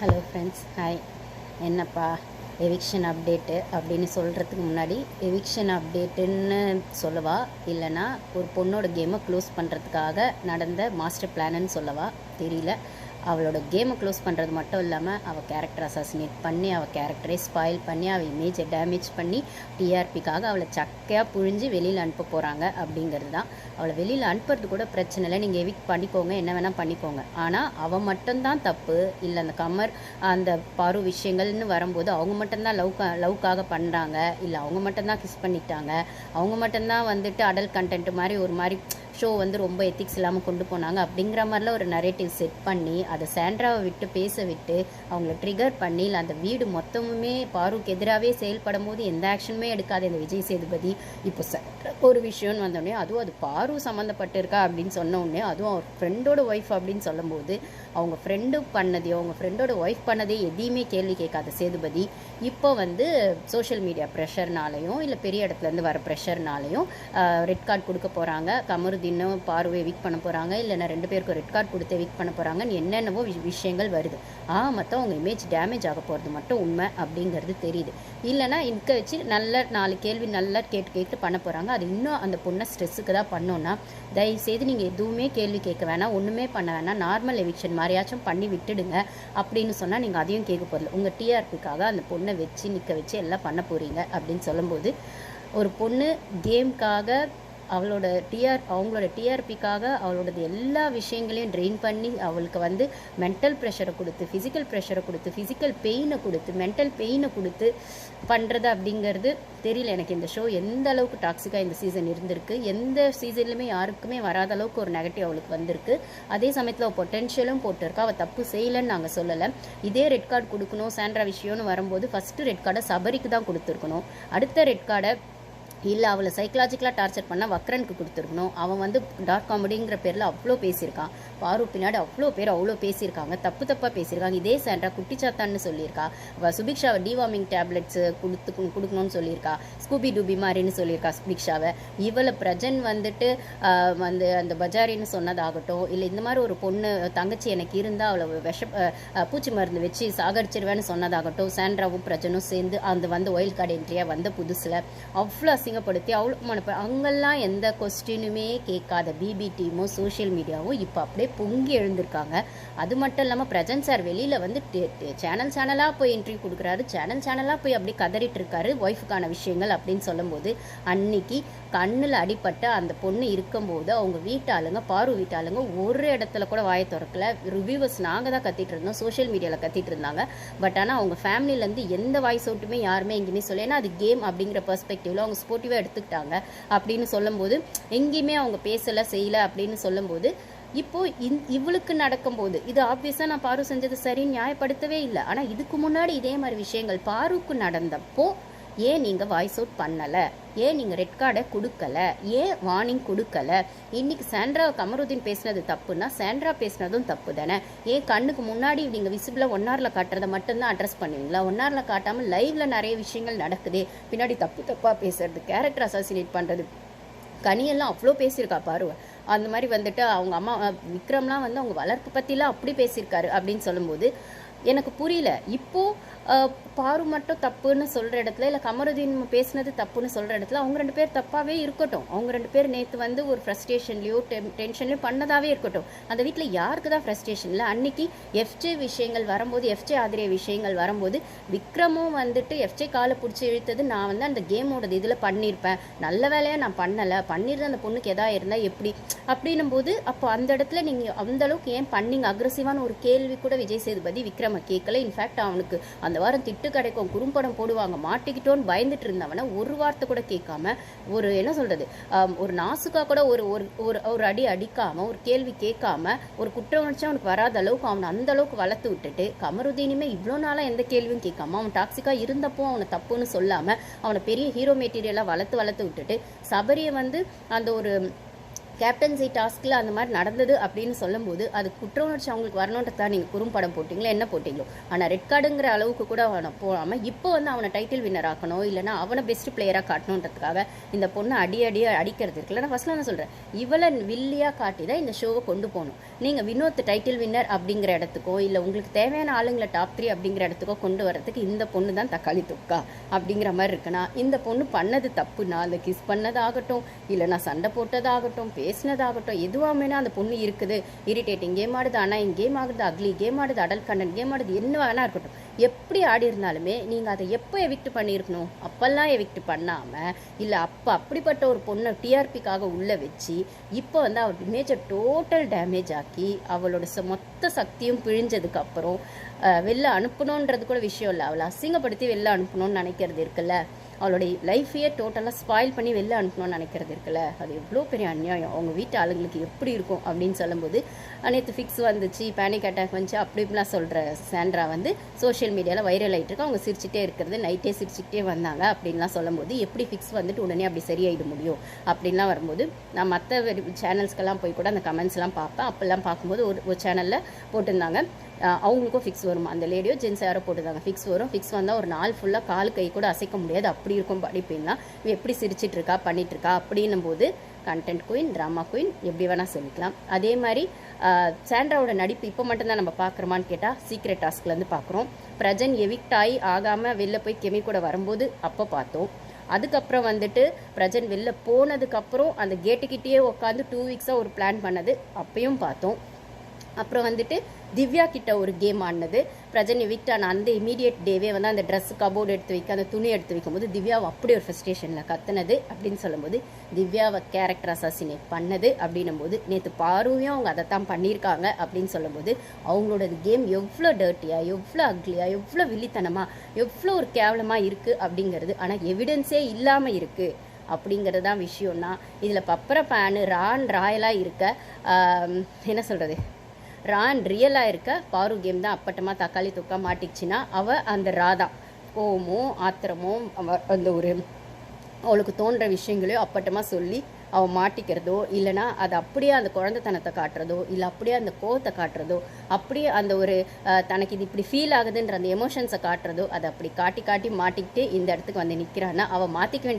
Hello friends hi என்னப்பா eviction update அப்படின்னு சொல்கிறதுக்கு முன்னாடி எவிக்ஷன் அப்டேட்டுன்னு சொல்லவா? இல்லைனா ஒரு பொண்ணோட கேமை க்ளோஸ் பண்ணுறதுக்காக நடந்த மாஸ்டர் பிளான்னு சொல்லவா? தெரியல. அவளோட கேமை க்ளோஸ் பண்ணுறது மட்டும் இல்லாமல் அவள் கேரக்டர் அசாசினேட் பண்ணி அவள் கேரக்டரை ஸ்பாயில் பண்ணி அவள் இமேஜை டேமேஜ் பண்ணி டிஆர்பிக்காக அவளை சக்கையாக புழிஞ்சு வெளியில் அனுப்ப போகிறாங்க அப்படிங்கிறது தான். அவளை வெளியில் அனுப்புறது கூட பிரச்சனை இல்லை. நீங்கள் எவிக் பண்ணிக்கோங்க. என்ன வேணால் பண்ணிக்கோங்க. ஆனால் அவள் மட்டும்தான் தப்பு. இல்லை அந்த கமர் அந்த பாரு விஷயங்கள்னு வரும்போது அவங்க மட்டும்தான் லவ் லவ்க்காக பண்ணுறாங்க இல்லை அவங்க மட்டும்தான் கிஸ் பண்ணிட்டாங்க. அவங்க மட்டும்தான் வந்துட்டு அடல்ட் கண்டென்ட் மாதிரி ஒரு மாதிரி ஷோ வந்து ரொம்ப எத்திக்ஸ் இல்லாமல் கொண்டு போனாங்க. அப்படிங்கிற மாதிரிலாம் ஒரு நரேட்டிவ் செட் பண்ணி அதை சாண்ட்ராவை விட்டு பேச விட்டு அவங்கள ட்ரிகர் பண்ணி இல்லை அந்த வீடு மொத்தமுமே பாருக்கு எதிராகவே செயல்படும் போது எந்த ஆக்ஷனுமே எடுக்காது இந்த விஜய் சேதுபதி. இப்போ சாண்ட்ரா ஒரு விஷயம்னு வந்தோடனே அதுவும் அது பாரு சம்மந்தப்பட்டு இருக்கா அப்படின்னு சொன்ன உடனே அதுவும் அவர் ஃப்ரெண்டோட ஒய்ஃப் அப்படின்னு சொல்லும்போது அவங்க ஃப்ரெண்டு பண்ணதே அவங்க ஃப்ரெண்டோட ஒய்ஃப் பண்ணதே எதையுமே கேள்வி கேட்காத சேதுபதி. இப்போ வந்து சோஷியல் மீடியா ப்ரெஷர்னாலையும் இல்லை பெரிய இடத்துலேருந்து வர ப்ரெஷர்னாலையும் ரெட் கார்டு கொடுக்க போகிறாங்க கமருதீனும் பார்வை வீக் பண்ண போகிறாங்க இல்லைன்னா ரெண்டு பேருக்கும் ரெட் கார்டு கொடுத்து வீக் பண்ண போகிறாங்கன்னு என்னென்னவோ விஷயங்கள் வருது. ஆ மொத்தம் அவங்க இமேஜ் டேமேஜ் ஆக போகிறது மட்டும் உண்மை அப்படிங்கிறது தெரியுது. இல்லைன்னா இங்க வச்சு நல்ல நாலு கேள்வி நல்லா கேட்டு கேட்டு பண்ண போகிறாங்க அது இன்னும் அந்த பொண்ணை ஸ்ட்ரெஸ்ஸுக்கு தான் பண்ணோன்னா தயவுசெய்து நீங்கள் எதுவுமே கேள்வி கேட்க வேணாம் ஒன்றுமே பண்ண வேணாம் நார்மல் எவிக்ஷன் மாதிரியாச்சும் பண்ணி விட்டுடுங்க அப்படின்னு சொன்னால் நீங்கள் அதையும் கேட்க போதில்லை உங்கள் டிஆர்பிக்காக அந்த பொண்ணை வச்சு நிற்க வச்சு எல்லாம் பண்ண போகிறீங்க அப்படின்னு சொல்லும்போது ஒரு பொண்ணு கேம்க்காக அவளோட டிஆர் அவங்களோட டிஆர்பிக்காக அவளோடது எல்லா விஷயங்களையும் ட்ரெயின் பண்ணி அவளுக்கு வந்து மென்டல் ப்ரெஷரை கொடுத்து ஃபிசிக்கல் ப்ரெஷரை கொடுத்து ஃபிசிக்கல் பெயினை கொடுத்து மென்டல் பெயினை கொடுத்து பண்ணுறது அப்படிங்கிறது தெரியல எனக்கு. இந்த ஷோ எந்த அளவுக்கு டாக்ஸிக்காக இந்த சீசன் இருந்திருக்கு எந்த சீசன்லையுமே யாருக்குமே வராத அளவுக்கு ஒரு நெகட்டிவ் அவளுக்கு வந்திருக்கு. அதே சமயத்தில் அவள் பொட்டென்ஷியலும் போட்டிருக்கா. அவள் தப்பு செய்யலைன்னு நாங்கள் சொல்லலை. இதே ரெட் கார்டு கொடுக்கணும் சாண்ட்ரா விஷயம்னு வரும்போது ஃபஸ்ட்டு ரெட் கார்டை சபரிக்கு தான் கொடுத்துருக்கணும். அடுத்த ரெட் கார்டை இல்லை அவளை சைக்கலாஜிக்கலாக டார்ச்சர் பண்ண வக்ரனுக்கு கொடுத்துருக்கணும். அவன் வந்து டார்க் காமெடிங்கிற பேரில் அவ்வளோ பேசியிருக்கான். பாரு பின்னாடி அவ்வளோ பேர் அவ்வளோ பேசியிருக்காங்க. தப்பு தப்பாக பேசியிருக்காங்க. இதே சாண்டா குட்டிச்சாத்தான்னு சொல்லியிருக்கா. அவள் சுபிக்ஷாவை டிவார்மிங் டேப்லெட்ஸ் கொடுத்து கொடுக்கணும்னு சொல்லியிருக்கா. ஸ்கூபி டூபி மாதிரின்னு சொல்லியிருக்கா சுபிக்ஷாவை. இவளை பிரஜன் வந்துட்டு வந்து அந்த பஜாரின்னு சொன்னதாகட்டும் இல்லை இந்த மாதிரி ஒரு பொண்ணு தங்கச்சி எனக்கு இருந்தால் அவளை விஷ பூச்சி மருந்து வச்சு சாகடிச்சிருவேன்னு சொன்னதாகட்டும் சாண்ட்ராவும் பிரஜனும் சேர்ந்து அந்த வந்து ஒயில் கார்டு என்ட்ரியாக வந்த புதுசில். அவ்வளோ அசிங்கப்படுத்தி அவ்வளோ மனப்ப அங்கெல்லாம் எந்த கொஸ்டினுமே கேட்காத பிபி டீமும் சோஷியல் மீடியாவும் இப்போ அப்படியே பொங்கி எழுந்திருக்காங்க. அது மட்டும் இல்லாமல் பிரஜன் சார் வெளியில் வந்து சேனல் சேனலாக போய் இன்டர்வியூ கொடுக்குறாரு. சேனல் சேனலாக போய் அப்படியே கதறிட்டு இருக்காரு ஒய்ஃபுக்கான விஷயங்கள் அப்படின்னு சொல்லும்போது அன்னைக்கு கண்ணில் அடிபட்ட அந்த பொண்ணு இருக்கும்போது அவங்க வீட்டாளுங்க பாரு வீட்டாளுங்க ஒரு இடத்துல கூட வாயை திறக்கல. ரிவ்யூவர்ஸ் நாங்கள் தான் கத்திட்டு இருந்தோம். சோஷியல் மீடியாவில் கத்திட்டு இருந்தாங்க. பட் ஆனால் அவங்க ஃபேமிலியிலேருந்து எந்த வாய்ஸ் அவுட்டுமே யாருமே எங்கேயுமே சொல்ல ஏன்னா அது கேம் அப்படிங்கிற பெர்ஸ்பெக்டிவ்ல அவங்க சப்போர்ட்டிவாக எடுத்துக்கிட்டாங்க அப்படின்னு சொல்லும்போது எங்கேயுமே அவங்க பேசலை செய்யலை அப்படின்னு சொல்லும்போது இப்போ இந் இவளுக்கு நடக்கும்போது இது ஆப்வியஸாக நான் பாரு செஞ்சது சரின்னு நியாயப்படுத்தவே இல்லை. ஆனால் இதுக்கு முன்னாடி இதே மாதிரி விஷயங்கள் பாருக்கு நடந்தப்போ ஏன் நீங்கள் வாய்ஸ் அவுட் பண்ணலை? ஏன் நீங்கள் ரெட் கார்டை கொடுக்கல? ஏன் வார்னிங் கொடுக்கல? இன்னைக்கு சாண்ட்ரா கமருதீன் பேசினது தப்புன்னா சாண்ட்ரா பேசினதும் தப்பு தானே. ஏன் கண்ணுக்கு முன்னாடி நீங்கள் விசிபிளாக ஒன் ஹவரில் காட்டுறதை மட்டும்தான் அட்ரஸ் பண்ணுவீங்களா? ஒன் ஹவரில் காட்டாமல் லைவில் நிறைய விஷயங்கள் நடக்குது. பின்னாடி தப்பு தப்பாக பேசுறது கேரக்டர் அசாசினேட் பண்ணுறது கனியெல்லாம் அவ்வளோ பேசியிருக்கா பாரு அந்த மாதிரி வந்துட்டு அவங்க அம்மா விக்ரம்லாம் வந்து அவங்க வளர்ப்பு பற்றிலாம் அப்படி பேசியிருக்காரு அப்படின்னு சொல்லும்போது எனக்கு புரியல. இப்போ பாரு மட்டும் தப்புன்னு சொல்கிற இடத்துல இல்லை கமருதீன் பேசுனது தப்புன்னு சொல்கிற இடத்துல அவங்க ரெண்டு பேர் தப்பாகவே இருக்கட்டும். அவங்க ரெண்டு பேர் நேற்று வந்து ஒரு ஃப்ரஸ்ட்ரேஷன்லையோ டென்ஷன்லையோ பண்ணதாவே இருக்கட்டும். அந்த வீட்டில் யாருக்கு தான் ஃப்ரஸ்ட்ரேஷன் இல்லை? அன்னைக்கு எஃப்ஜே விஷயங்கள் வரும்போது எஃப்ஜே ஆதிரிய விஷயங்கள் வரும்போது விக்ரமும் வந்துட்டு எஃப்ஜே காலை பிடிச்சி இழுத்தது நான் வந்து அந்த கேமோடது இதில் பண்ணியிருப்பேன் நல்ல வேலையாக நான் பண்ணலை. பண்ணியிருந்த அந்த பொண்ணுக்கு எதா இருந்தால் எப்படி? அப்படின்னும் போது அப்போ அந்த இடத்துல நீங்கள் அந்த அளவுக்கு ஏன் பண்ணீங்க? அக்ரஸிவான ஒரு கேள்வி கூட விஜய் சேதுபதி விக்ரம் கேட்கல. இன்ஃபேக்ட் அவனுக்கு அந்த வாரம் திட்டு கிடைக்கும் குறும்படம் போடுவாங்க மாட்டிக்கிட்டோன்னு பயந்துட்டு இருந்தவனை ஒரு வார்த்தை கூட கேட்காம ஒரு என்ன சொல்றது ஒரு நாசுக்கா கூட ஒரு ஒரு ஒரு ஒரு அடி அடிக்காம ஒரு கேள்வி கேட்காம ஒரு குற்ற உணர்ச்சி அவனுக்கு வராத அளவுக்கு அவனை அந்த அளவுக்கு வளர்த்து விட்டுட்டு கமருதீனுமே இவ்வளோ நாளாக எந்த கேள்வியும் கேட்காம அவன் டாக்ஸிக்காக இருந்தப்போ அவனை தப்புன்னு சொல்லாமல் அவனை பெரிய ஹீரோ மெட்டீரியலாக வளர்த்து வளர்த்து விட்டுட்டு சபரியை வந்து அந்த ஒரு கேப்டன்சி டாஸ்கில் அந்த மாதிரி நடந்தது அப்படின்னு சொல்லும்போது அது குற்ற உணர்ச்சி அவங்களுக்கு வரணுன்றதா நீங்கள் குறும்படம் போட்டிங்களோ? என்ன போட்டிங்களோ? ஆனால் ரெட் கார்டுங்கிற அளவுக்கு கூட அவனை போகாமல் இப்போ வந்து அவனை டைட்டில் வின்னர் ஆக்கணும் இல்லைனா அவனை பெஸ்ட் பிளேயராக காட்டணுன்றதுக்காக இந்த பொண்ணை அடி அடியாக அடிக்கிறது இருக்குல்ல. நான் ஃபஸ்ட்டில் நான் சொல்கிறேன் இவளை வில்லியாக காட்டி தான் இந்த ஷோவை கொண்டு போகணும். நீங்கள் வினோத் டைட்டில் வின்னர் அப்படிங்கிற இடத்துக்கோ இல்லை உங்களுக்கு தேவையான ஆளுங்களை டாப் த்ரீ அப்படிங்கிற இடத்துக்கோ கொண்டு வரதுக்கு இந்த பொண்ணு தான் தக்காளி தொக்கா அப்படிங்கிற மாதிரி இருக்குன்னா இந்த பொண்ணு பண்ணது தப்புனா அந்த கிஸ் பண்ணதாகட்டும் இல்லைனா சண்டை போட்டதாகட்டும் பேசினதாகட்டும் எதுவாமேனா அந்த பொண்ணு இருக்குது. இரிட்டேட்டிங் கேம் ஆடுது ஆனால் கேம் ஆகுது அக்லி கேம் ஆடுது அடல் கண்டன் கேம் ஆடுது என்ன வேணா இருக்கட்டும். எப்படி ஆடி இருந்தாலுமே நீங்கள் அதை எப்போ எவிக்ட் பண்ணியிருக்கணும்? அப்போல்லாம் எவிக்ட் பண்ணாமல் இல்லை அப்போ அப்படிப்பட்ட ஒரு பொண்ணை டிஆர்பிக்காக உள்ளே வச்சு இப்போ வந்து அவள் இமேஜை டோட்டல் டேமேஜ் ஆக்கி அவளோட மொத்த சக்தியும் பிழிஞ்சதுக்கப்புறம் வெளில அனுப்பணுன்றது கூட விஷயம் இல்லை. அவளை அசிங்கப்படுத்தி வெளில அனுப்பணும்னு நினைக்கிறது இருக்குல்ல. அவளுடைய லைஃப்பையே டோட்டலாக ஸ்பாயில் பண்ணி வெளில அனுப்பணும்னு நினைக்கிறது இருக்குல்ல. அது எவ்வளோ பெரிய அநியாயம். அவங்க வீட்டு ஆளுங்களுக்கு எப்படி இருக்கும் அப்படின்னு சொல்லும்போது நேற்று ஃபிக்ஸ் வந்துச்சு பேனிக் அட்டாக் வந்துச்சு அப்படி இப்படிலாம் சொல்கிற சாண்ட்ரா வந்து சோஷியல் மீடியாவில் வைரல் ஆகிட்டு இருக்கு. அவங்க சிரிச்சிட்டே இருக்கிறது நைட்டே சிரிச்சுக்கிட்டே வந்தாங்க அப்படின்லாம் சொல்லும்போது எப்படி ஃபிக்ஸ் வந்துட்டு உடனே அப்படி சரியாயிட முடியும்? அப்படின்லாம் வரும்போது நான் மற்ற சேனல்ஸ்க்கெல்லாம் போய் கூட அந்த கமெண்ட்ஸ்லாம் பார்ப்பேன். அப்போல்லாம் பார்க்கும்போது ஒரு ஒரு சேனலில் போட்டிருந்தாங்க. அவங்களுக்கும் ஃபிக்ஸ் வருமா? அந்த லேடியோ ஜென்ஸ் யாரோ போட்டிருந்தாங்க ஃபிக்ஸ் வரும். ஃபிக்ஸ் வந்தால் ஒரு நாள் ஃபுல்லாக கால் கை கூட அசைக்க முடியாது. அப்படி இருக்கும் பாடி பெயின்லாம் எப்படி சிரிச்சிட்டு இருக்கா பண்ணிட்டு இருக்கா அப்படின்னும் போது கண்டென்ட் குயின் ட்ராமா குயின் எப்படி வேணால் சொல்லிக்கலாம் அதே மாதிரி சாண்ட்ராவோட நடிப்பு இப்போ மட்டும்தான் நம்ம பார்க்குறோமான்னு கேட்டால் சீக்ரெட் டாஸ்க்லேருந்து பார்க்குறோம் பிரஜன் எவிக்ட் ஆகி ஆகாமல் வெளில போய் கெமி கூட வரும்போது அப்போ பார்த்தோம். அதுக்கப்புறம் வந்துட்டு பிரஜன் வெளில போனதுக்கப்புறம் அந்த கேட்டுக்கிட்டேயே உட்காந்து டூ வீக்ஸாக ஒரு பிளான் பண்ணது அப்பயும் பார்த்தோம். அப்புறம் வந்துட்டு திவ்யா கிட்ட ஒரு கேம் ஆடினது. பிரஜன் விட்டான் அந்த இமீடியட் டேவே வந்து அந்த ட்ரெஸ் கபோர்டு எடுத்து வைக்க அந்த துணி எடுத்து வைக்கும்போது திவ்யாவை அப்படி ஒரு ஃபெஸ்டேஷனில் கத்துனது அப்படின்னு சொல்லும்போது திவ்யாவை கேரக்டர் அசாசினேட் பண்ணது அப்படின்னும் போது நேற்று பாருவையும் அவங்க அதை தான் பண்ணியிருக்காங்க அப்படின்னு சொல்லும்போது அவங்களோட கேம் எவ்வளோ டர்ட்டியாக எவ்வளோ அக்லியாக எவ்வளோ வில்லித்தனமாக எவ்வளோ ஒரு கேவலமாக இருக்குது அப்படிங்கிறது ஆனால் எவிடன்ஸே இல்லாமல் இருக்குது அப்படிங்கிறது தான் விஷயம்னா இதில் பப்பர பேனு ரான் ராயலாக இருக்க என்ன சொல்கிறது ரான் ரியலாக இருக்க பாரு கேம் தான். அப்பட்டமாக தக்காளி தொக்கா மாட்டிச்சுன்னா அவள் அந்த ரா தான். கோவமும் ஆத்திரமும் அந்த ஒரு அவளுக்கு தோன்ற விஷயங்களையும் அப்பட்டமாக சொல்லி அவள் மாட்டிக்கிறதோ இல்லைனா அது அப்படியே அந்த குழந்தைத்தனத்தை காட்டுறதோ இல்லை அப்படியே அந்த கோவத்தை காட்டுறதோ அப்படியே அந்த ஒரு அஹ், தனக்கு இது இப்படி ஃபீல் ஆகுதுன்ற அந்த எமோஷன்ஸை காட்டுறதோ அதை அப்படி காட்டி காட்டி மாட்டிக்கிட்டு இந்த இடத்துக்கு வந்து நிற்கிறான்னா அவள் மாற்றிக்க வேண்டிய